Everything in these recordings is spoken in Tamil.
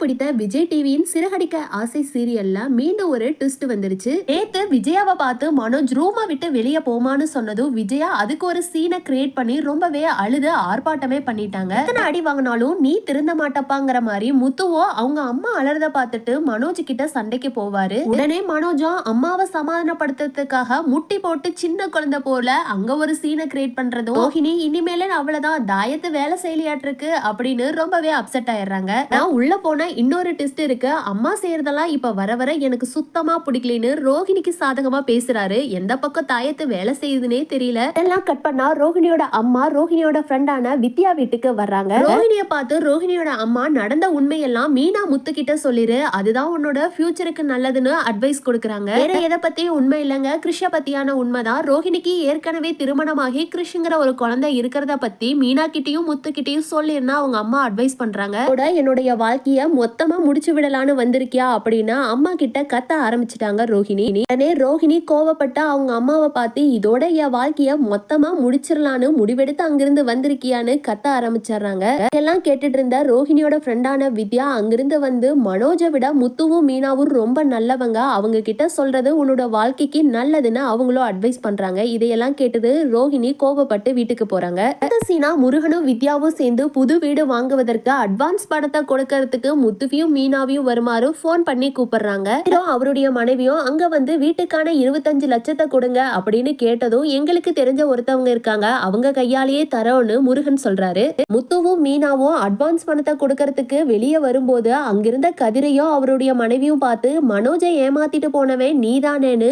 பிடித்த விஜய் டிவியின் சிறகடிக்க ஆசை சீரியல்ல மீண்டும் ஒரு ட்விஸ்ட் வந்துருச்சு. நேத்து விஜயாவை பார்த்து மனோஜ் ரூமை விட்டு வெளியே போமான்னு சொன்னதும் விஜயா அதுக்கு ஒரு சீனை கிரியேட் பண்ணி ரொம்பவே அழுது ஆர்ப்பாட்டமே பண்ணிட்டாங்க. எத்தனை அடி வாங்கினாலும் நீ திருந்த மாட்டப்பாங்கிற மாதிரி முத்துவோ அவங்க அம்மா அலறத பார்த்துட்டு மனோஜ் கிட்ட சண்டைக்கு போவாரு. உடனே மனோஜும் அம்மாவை சமாதானப்படுத்துறதுக்காக முட்டி போட்டு சின்ன குழந்தை போல அங்க ஒரு சீனை கிரியேட் பண்றதும் ரோஹினி இனிமேல அவ்வளவுதான். தாயத்து வேலை செயலியாட்டிருக்கு அப்படின்னு ரொம்பவே அப்செட் ஆயிடுறாங்க. நான் உள்ள போனா இன்னொரு டெஸ்ட் இருக்கு. அம்மா செய்யறதெல்லாம் இப்ப வர வர எனக்கு சுத்தமா பிடிக்கலன்னு ரோஹிணிக்கு சாதகமா பேசுறாரு. எந்த பக்கம் தாயத்து வேலை செய்யுதுன்னே தெரியல. எல்லாம் கட் பண்ணா ரோஹிணியோட அம்மா ரோஹிணியோட ஃப்ரெண்டான வித்யா வீட்டுக்கு வர்றாங்க. ரோஹிணிய பார்த்து ரோஹிணியோட அம்மா நடந்த உண்மையெல்லாம் மீனா முத்து கிட்ட சொல்லிரு. அதுதான் உன்னோட ஃபியூச்சருக்கு நல்லதுன்னு அட்வைஸ் கொடுக்கறாங்க. வேற எதை பத்தியும் உண்மை இல்லைங்க. கிருஷ்ண பத்தியான உண்மைதான். ரோஹிணிக்கு ஏற்கனவே திருமணமாகி கிருஷ்ங்கிற ஒரு குழந்தை இருக்கிறத பத்தி மீனா கிட்டயும் முத்து கிட்டயும் சொல்லிருந்தா அவங்க அம்மா அட்வைஸ் பண்றாங்க. கூட என்னுடைய வாழ்க்கைய மொத்தமா முடிச்சு விடலான்னு வந்திருக்கியா அப்படின்னா அம்மா கிட்ட கத்த ஆரம்பிச்சிட்டாங்க ரோஹிணி. உடனே ரோஹிணி கோவப்பட்ட அவங்க அம்மாவை பார்த்து இதோட என் வாழ்க்கைய மொத்தமா முடிச்சிடலான்னு முடிவெடுத்து அங்கிருந்து வந்திருக்கியான்னு கத்த ஆரம்பிச்சிடுறாங்க. எல்லாம் கேட்டுட்டு இருந்த ரோஹிணியோட ஃப்ரெண்டான வித்யா அங்கிருந்து வந்து மனோஜை விட முத்துவும் மீனாவும் ரொம்ப நல்லவங்க. அவங்க கிட்ட சொல்றது உன்னோட வாழ்க்கைக்கு நல்லதுன்னு அவங்களும் அட்வைஸ் பண்றாங்க. இதையெல்லாம் கேட்டது ரோஹிணி கோவப்பட்டு வீட்டுக்கு போறாங்க. சீனா முருகனும் வித்யாவும் சேர்ந்து புது வீடு வாங்குவதற்கு அட்வான்ஸ் பணத்தை கொடுக்கறதுக்கு முத்துவியும் மீனாவையும் வருமாறு ஃபோன் பண்ணி கூப்பிடுறாங்க. அவருடைய மனைவியும் அங்க வந்து வீட்டுக்கான இருபத்தஞ்சு லட்சத்தை கொடுங்க அப்படின்னு கேட்டதும் எங்களுக்கு தெரிஞ்ச ஒருத்தவங்க இருக்காங்க. அவங்க கையாலேயே தரோன்னு முருகன் சொல்றாரு. முத்துவும் மீனாவும் அட்வான்ஸ் பணத்தை கொடுக்கறதுக்கு வெளியே வரும்போது அங்கிருந்த கதிரையும் அவருடைய மனைவியும் பார்த்து மனோஜை ஏமாத்திட்டு போனவன் நீதானேன்னு?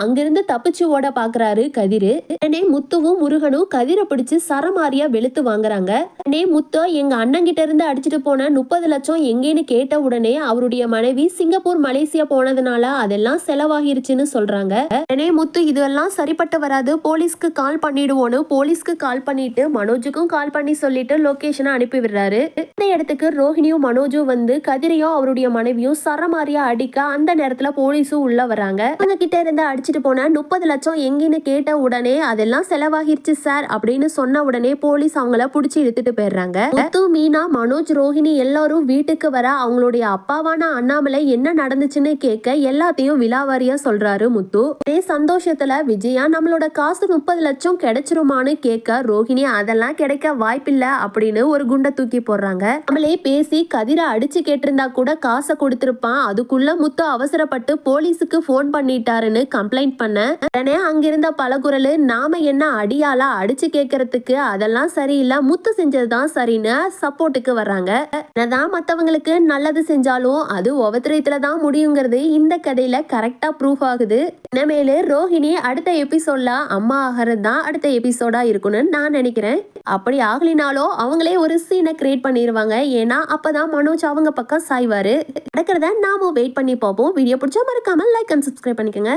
அங்கிருந்து தப்பிச்சு ஓட பாக்குறாரு கதிரு. உடனே முத்துவும் முருகனும் கதிரை பிடிச்சு சரமாரியா வெளுத்து வாங்குறாங்க. உடனே முத்தோ எங்க அண்ணன் கிட்ட இருந்து அடிச்சிட்டு போன முப்பது லட்சம் எங்கேன்னு கேட்ட உடனே அவருடைய மனைவி சிங்கப்பூர் மலேசியா போனதுனால அதெல்லாம் செலவாகிருச்சுன்னு சொல்றாங்க. உடனே முத்து இதெல்லாம் சரிப்பட்டு வராது. போலீஸ்க்கு கால் பண்ணிடுவோன்னு போலீஸ்க்கு கால் பண்ணிட்டு மனோஜுக்கும் கால் பண்ணி சொல்லிட்டு லொகேஷனை அனுப்பி விடுறாரு. இந்த இடத்துக்கு ரோஹிணியும் மனோஜும் வந்து கதிரையும் அவருடைய மனைவியும் சரமாரியா அடிக்க அந்த நேரத்துல போலீஸும் உள்ள வராங்க. அவங்க கிட்ட இருந்து அடிச்சிட்டு போன முப்பது லட்சம் எங்கன்னு கேட்ட உடனே அதெல்லாம் செலவாகிருச்சு சார் அப்படின்னு சொன்ன உடனே போலீஸ் அவங்கள புடிச்சு இழுத்துட்டு போயிடுறாங்க. முத்து மீனா மனோஜ் ரோஹிணி எல்லாரும் வீட்டுக்கு வர அவங்களுடைய அப்பாவான அண்ணாமலை என்ன நடந்துச்சுன்னு கேட்க எல்லாத்தையும் விலாவாரியா சொல்றாரு முத்து. அதே சந்தோஷத்துல விஜயா நம்மளோட காசு முப்பது லட்சம் கிடைச்சிருமான்னு கேட்க ரோஹிணி அதெல்லாம் கிடைக்க வாய்ப்பில்ல அப்படின்னு ஒரு குண்டை தூக்கி போடுறாங்க. நம்மளே பேசி கதிரை அடிச்சு கேட்டிருந்தா கூட காசை கொடுத்திருப்பான். அதுக்குள்ள முத்து அவசரப்பட்டு போலீஸுக்கு போன் பண்ணிட்டாருன்னு கம்ப்ளைண்ட் பண்ண உடனே அங்கிருந்த பலகுரல் நாம என்ன அடியாலா அடிச்சு கேட்கறதுக்கு அதெல்லாம் சரியில்லை முத்து செஞ்சதுதான் சரின்னு சப்போர்ட்டுக்கு வர்றாங்க. என்னதான் மத்தவங்களுக்கு நல்லது செஞ்சாலும் அது ஒவத்திரத்துல தான் முடியுங்கிறது இந்த கதையில கரெக்டா ப்ரூஃப் ஆகுது. இனிமேலு ரோஹிணி அடுத்த எபிசோட்ல அம்மா ஆகிறது தான் அடுத்த எபிசோடா இருக்கும்னு நான் நினைக்கிறேன். அப்படி ஆகலினாலும் அவங்களே ஒரு சீனை கிரியேட் பண்ணிடுவாங்க ஏன்னா அப்பதான் மனோஜ் அவங்க பக்கம் சாய்வாரு. நடக்கிறத நாமும் வெயிட் பண்ணி பார்ப்போம். வீடியோ பிடிச்சா மறக்காம லைக் அண்ட் சப்ஸ்கிரைப் பண்ணிக்கோங்க.